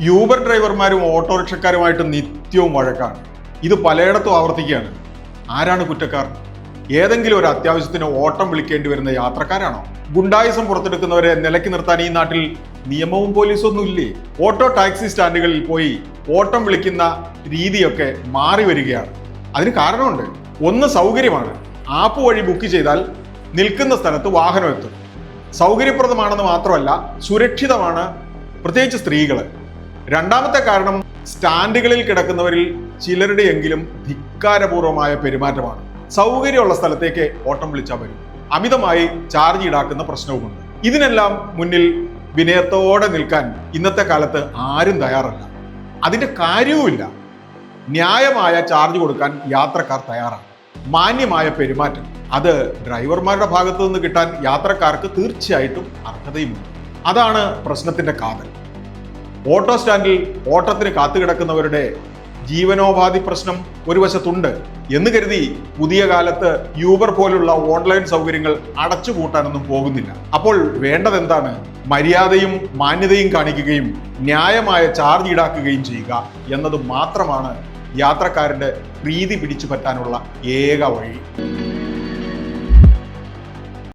Uber ഡ്രൈവർമാരും ഓട്ടോറിക്ഷക്കാരുമായിട്ട് നിത്യവും വഴക്കാണ്. ഇത് പലയിടത്തും ആവർത്തിക്കുകയാണ്. ആരാണ് കുറ്റക്കാർ? ഏതെങ്കിലും ഒരു അത്യാവശ്യത്തിന് ഓട്ടം വിളിക്കേണ്ടി വരുന്ന യാത്രക്കാരാണോ? ഗുണ്ടായുസം പുറത്തെടുക്കുന്നവരെ നിലയ്ക്ക് നിർത്താൻ ഈ നാട്ടിൽ നിയമവും പോലീസും ഒന്നും ഇല്ലേ ഓട്ടോ ടാക്സി സ്റ്റാൻഡുകളിൽ പോയി ഓട്ടം വിളിക്കുന്ന രീതിയൊക്കെ മാറി വരികയാണ്. അതിന് കാരണമുണ്ട്. ഒന്ന് സൗകര്യമാണ്. ആപ്പ് വഴി ബുക്ക് ചെയ്താൽ നിൽക്കുന്ന സ്ഥലത്ത് വാഹനം എത്തും. സൗകര്യപ്രദമാണെന്ന് മാത്രമല്ല സുരക്ഷിതമാണ് പ്രത്യേകിച്ച് സ്ത്രീകൾ രണ്ടാമത്തെ കാരണം സ്റ്റാൻഡുകളിൽ കിടക്കുന്നവരിൽ ചിലരുടെയെങ്കിലും ധിക്കാരപൂർവമായ പെരുമാറ്റമാണ്. സൗകര്യമുള്ള സ്ഥലത്തേക്ക് ഓട്ടം വിളിച്ചാൽ വരും. അമിതമായി ചാർജ് ഈടാക്കുന്ന പ്രശ്നവുമുണ്ട്. ഇതിനെല്ലാം മുന്നിൽ വിനയത്തോടെ നിൽക്കാൻ ഇന്നത്തെ കാലത്ത് ആരും തയ്യാറല്ല. അതിന്റെ കാര്യവുമില്ല. ന്യായമായ ചാർജ് കൊടുക്കാൻ യാത്രക്കാർ തയ്യാറാണ്. മാന്യമായ പെരുമാറ്റം. അത് ഡ്രൈവർമാരുടെ ഭാഗത്തു നിന്ന് കിട്ടാൻ യാത്രക്കാർക്ക് തീർച്ചയായിട്ടും അർഹതയുമുണ്ട്. അതാണ് പ്രശ്നത്തിന്റെ കാതൽ. ഓട്ടോ സ്റ്റാൻഡിൽ ഓട്ടത്തിന് കാത്തുകിടക്കുന്നവരുടെ ജീവനോപാധി പ്രശ്നം ഒരു വശത്തുണ്ട് എന്ന് കരുതി പുതിയ കാലത്ത് യൂബർ പോലുള്ള ഓൺലൈൻ സൗകര്യങ്ങൾ അടച്ചുപൂട്ടാനൊന്നും പോകുന്നില്ല. അപ്പോൾ വേണ്ടത് എന്താണ് മര്യാദയും മാന്യതയും കാണിക്കുകയും ന്യായമായ ചാർജ് ഈടാക്കുകയും ചെയ്യുക എന്നത് മാത്രമാണ് യാത്രക്കാരന്റെ പ്രീതി പിടിച്ചു പറ്റാനുള്ള ഏക വഴി.